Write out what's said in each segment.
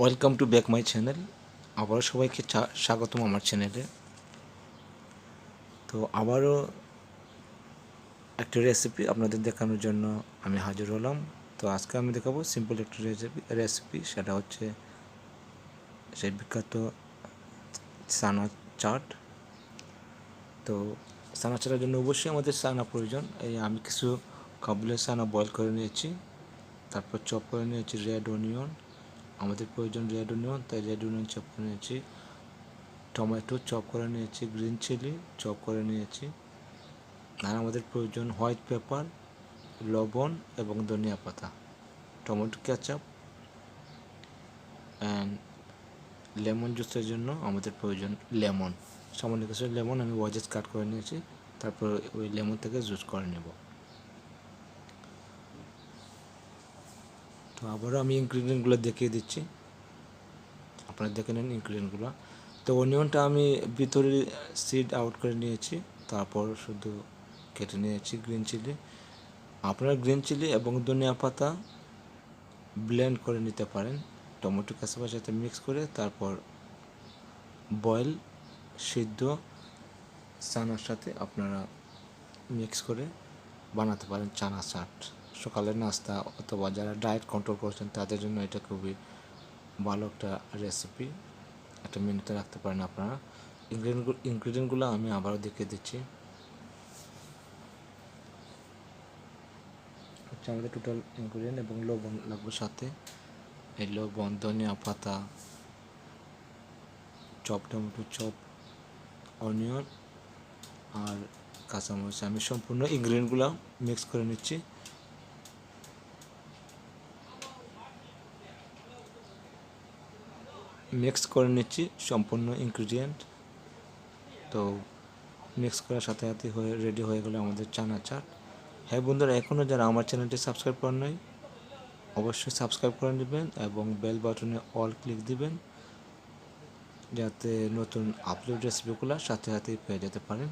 Welcome to back my channel আবারও সবাইকে স্বাগতম আমার চ্যানেলে তো আবারও একটা রেসিপি আপনাদের দেখানোর জন্য আমি হাজির হলাম। তো আজকে আমি দেখাবো সিম্পল একটা রেসিপি রেসিপি সেটা হচ্ছে সেই বিখ্যাত সানা চাট। তো সানা চাটের জন্য অবশ্যই আমাদের সানা প্রয়োজন। এই আমি কিছু কাবুলের সানা বয়েল করে নিয়েছি। তারপর চপ করে নিয়েছি রেড অনিয়ন আমাদের প্রয়োজন রেড অনিয়ন তাই রেড অনিয়ন চপ করে নিয়েছি। টমেটো চপ করে নিয়েছি গ্রিন চিলি চপ করে নিয়েছি। আর আমাদের প্রয়োজন হোয়াইট পেপার লবণ এবং ধনিয়া পাতা। টমেটো কেচাপ অ্যান্ড লেমন জুসের জন্য আমাদের প্রয়োজন লেমন সামান্য কিছু লেমন আমি ওয়াজেস কাট করে নিয়েছি, তারপর ওই লেমন থেকে জুস করে নেব। তো আবারও আমি ইনগ্রিডিয়েন্টগুলো দেখিয়ে দিচ্ছি। আপনারা দেখে নেন ইনগ্রিডিয়েন্টগুলো তো অনিয়নটা আমি ভিতরে সিড আউট করে নিয়েছি, তারপর শুধু কেটে নিয়েছি গ্রিন চিলি আপনারা গ্রিন চিলি এবং ধনিয়া পাতা ব্লেন্ড করে নিতে পারেন। টমেটো কাঁচাপার সাথে মিক্স করে তারপর বয়েল সিদ্ধ, চানার সাথে আপনারা মিক্স করে বানাতে পারেন চানা চাট। সকালের নাস্তা অথবা যারা ডায়েট কন্ট্রোল করছেন, তাদের জন্য এটা খুবই ভালো একটা রেসিপি একটা মেনুতে রাখতে পারেন আপনারা। ইনগ্রিডিয়েন্টগুলো ইনগ্রিডিয়েন্টগুলো আমি আবারও দেখিয়ে দিচ্ছি। হচ্ছে আমাদের টোটাল ইনগ্রিডিয়েন্ট এবং লবণ লাগবে সাথে। এই লবণ, ধনিয়া পাতা, চপ, টমেটো চপ অনিয়ন আর কাঁচামরিচ। আমি সম্পূর্ণ ইনগ্রিডিয়েন্টগুলো মিক্স করে নিচ্ছি। মিক্স করে নিচ্ছি সম্পূর্ণ ইনগ্রিডিয়েন্ট তো মিক্স করার সাথে সাথে হয়ে রেডি হয়ে গেলো আমাদের চানা চাট। হ্যাঁ বন্ধুরা এখনও যারা আমার চ্যানেলটি সাবস্ক্রাইব করেন নাই, অবশ্যই সাবস্ক্রাইব করে নেবেন এবং বেল বাটনে অল ক্লিক দিবেন, যাতে নতুন আপলোড রেসিপিগুলো সাথে সাথেই পেয়ে যেতে পারেন।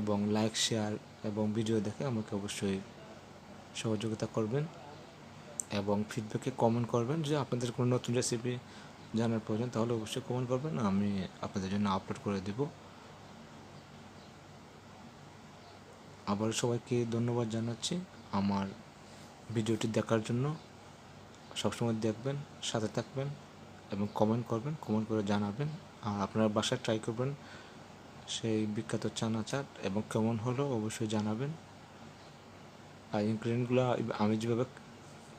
এবং লাইক শেয়ার এবং ভিডিও দেখে আমাকে অবশ্যই সহযোগিতা করবেন এবং ফিডব্যাকে কমেন্ট করবেন যে আপনাদের কোনো নতুন রেসিপি জানার প্রয়োজন, তাহলে অবশ্যই কমেন্ট করবেন, আমি আপনাদের জন্য আপলোড করে দেব। আবার সবাইকে ধন্যবাদ জানাচ্ছি আমার ভিডিওটি দেখার জন্য। সবসময় দেখবেন, সাথে থাকবেন এবং কমেন্ট করবেন কমেন্ট করে জানাবেন। আর আপনারা বাসায় ট্রাই করবেন সেই বিখ্যাত চানা চাট এবং কেমন হলো অবশ্যই জানাবেন। আর ইনগ্রিডিয়েন্টগুলো আমি যেভাবে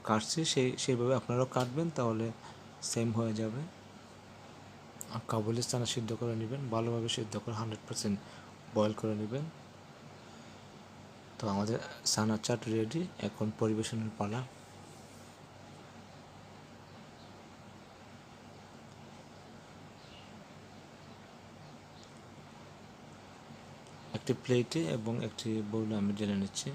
কাটছি সেই সেইভাবে আপনারাও কাটবেন, তাহলে সেম হয়ে যাবে। আর কাবুলের চানা সিদ্ধ করে নেবেন, ভালোভাবে সিদ্ধ করে হান্ড্রেড পার্সেন্ট বয়েল করে নেবেন। তো আমাদের সানা চাট রেডি এখন পরিবেশনের পালা। একটি প্লেটে এবং একটি বউলে আমি জেনে নিচ্ছি।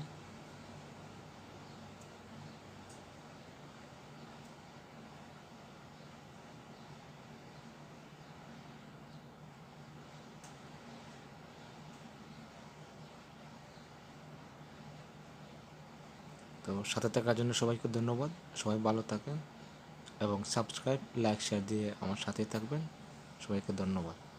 তো সাথে থাকার জন্য সবাইকে ধন্যবাদ। সবাই ভালো থাকেন এবং সাবস্ক্রাইব লাইক শেয়ার দিয়ে আমার সাথেই থাকবেন। সবাইকে ধন্যবাদ।